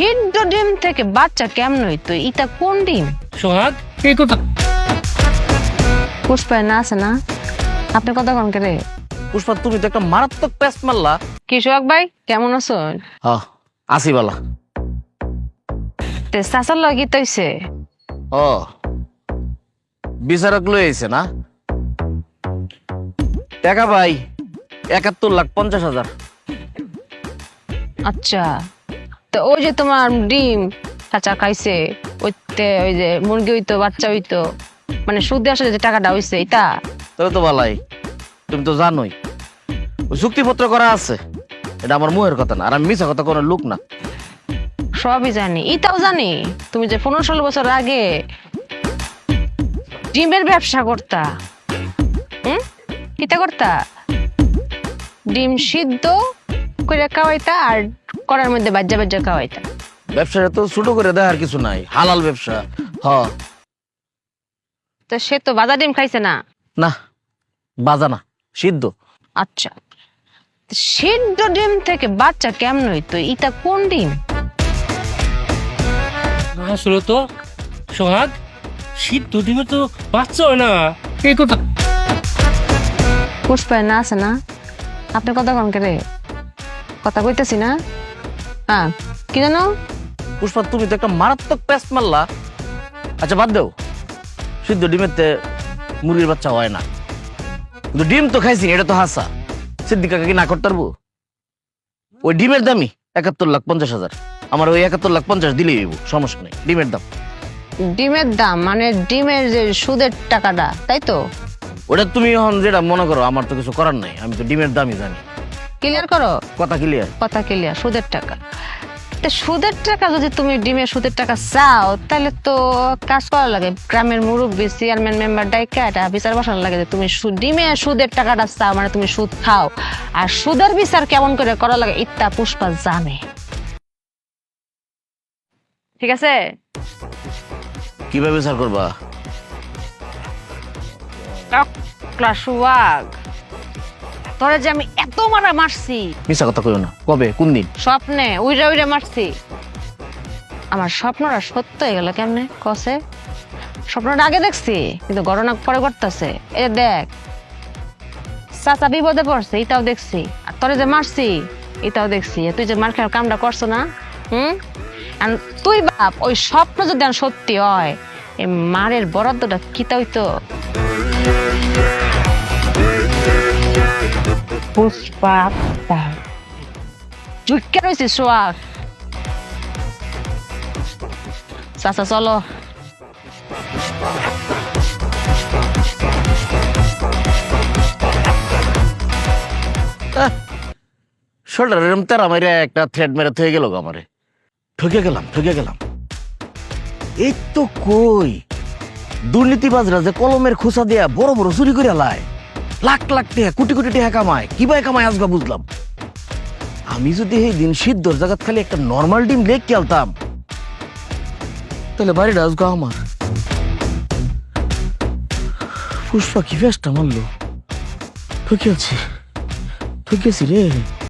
সিদ্ধ ডিম থেকে বাচ্চা কেমন হইতো? ইটা কোন ডিম? সোহাগ এই কথা? পুষ্পায় না আছে না? আপনি কথা কন করে পুষ্পা তুমি তো একটা মারাত্মক পেস্ট মারলা। কি সোহাগ ভাই কেমন আছো? হ্যাঁ আসি বালা তে লগি তৈছে? ও বিচারক লই আইছে না? টাকা ভাই একাত্তর লাখ পঞ্চাশ হাজার। আচ্ছা। তো ওই যে তোমার ডিম চাচা খাইছে ওইতে ওই যে মুরগি হইতো বাচ্চা হইতো মানে সুদে আসলে যে টাকাটা হইছে এটা? তবে তো ভালাই তুমি তো জানোই। চুক্তিপত্র করা আছে এটা আমার মুহের কথা না আর আমি মিছা কথা কোনো লোক না। সবই জানি এটাও জানি তুমি যে পনেরো ষোলো বছর আগে ডিমের ব্যবসা করতা হুম? কিতা করতা? ডিম সিদ্ধ করে খাওয়াইতা আর করার মধ্যে বাজ্যা বাজ্যা খাওয়াইতা। ব্যবসাটা তো ছোট করে দেখার কিছু নাই। হালাল ব্যবসা। হ। তো সে তো বাজা ডিম খাইছে না? না বাজা না সিদ্ধ। আচ্ছা। সিদ্ধ ডিম থেকে বাচ্চা কেমন হইতো? ইটা কোন ডিম? আসলে তো সোহাগ সিদ্ধ ডিমে তো বাচ্চা হয় না। এই কথা। পুষ্পায় না আছে না? আপনি কথা কন করে কথা কইতেছি না? হ্যাঁ কি জানো? পুষ্পা তুমি তো একটা মারাত্মক পেস্ট মারলা। আচ্ছা বাদ দেও। সিদ্ধ ডিমেতে মুরগির বাচ্চা হয় না। কিন্তু ডিম তো খাইছি এটা তো হাসা। সিদ্দিকাকে কি না করতে পারব? ওই ডিমের দামই একাত্তর লাখ পঞ্চাশ হাজার। আমার ওই একাত্তর লাখ পঞ্চাশ দিলেই হইব সমস্যা নেই ডিমের দাম। ডিমের দাম মানে ডিমের যে সুদের টাকাটা তাই তো? ওটা তুমি এখন যেটা মনে করো আমার তো কিছু করার নাই আমি তো ডিমের দামই জানি। ক্লিয়ার করো? কথা ক্লিয়ার কথা ক্লিয়ার সুদের টাকা। তা সুদের টাকা যদি তুমি ডিমের সুদের টাকা চাও তাহলে তো কাজ করা লাগে। গ্রামের মুরব্বী চেয়ারম্যান মেম্বার ডাইকা এটা বিচার বসানো লাগে যে তুমি ডিমের সুদের টাকাটা চাও মানে তুমি সুদ খাও। আর সুদের বিচার কেমন করে করা লাগে ইত্যা পুষ্পা জানে। ঠিক আছে? কীভাবে বিচার করবা? টকলা সুয়াগ তোরে যে আমি এত মারা মারছি। মিশা কথা কইও না। কবে? কোন দিন? স্বপ্নে উইরা উইরা মারছি। আমার স্বপ্নটা সত্য হয়ে গেল কেমনে? কসে? স্বপ্নটা আগে দেখছি কিন্তু ঘটনা পরে এ দেখ চাচা বিপদে পড়ছে এটাও দেখছি। আর তোরে যে মারছি এটাও দেখছি। তুই যে মার খাওয়ার কামটা করছ না হুম? আর তুই বাপ ওই স্বপ্ন যদি সত্যি হয় এই মারের বরাদ্দটা কিতা হইতো পুষ্পা ঝুঁকে রয়েছে সোয়াগ চাচা চলো শোল্ডার এরম তেরা মেরে একটা থ্রেড মেরে থয়ে গেল আমারে। ঠকে গেলাম ঠকে গেলাম। এই তো কই? দুর্নীতিবাজরা যে কলমের খোসা দিয়া বড় বড় চুরি করে লায়। লাখ লাখ টেহা, কোটি কোটি টেহা কামায়। কীভাবে কামায় আসবা বুঝলাম? আমি যদি এই দিন সিদ্ধর জায়গাত খালি একটা নর্মাল ডিম লেগ খেলতাম তাহলে বাড়িটা আজগা আমার। পুষ্পা কি ফেসটা মারলো? ঠকেছি ঠকেছি রে।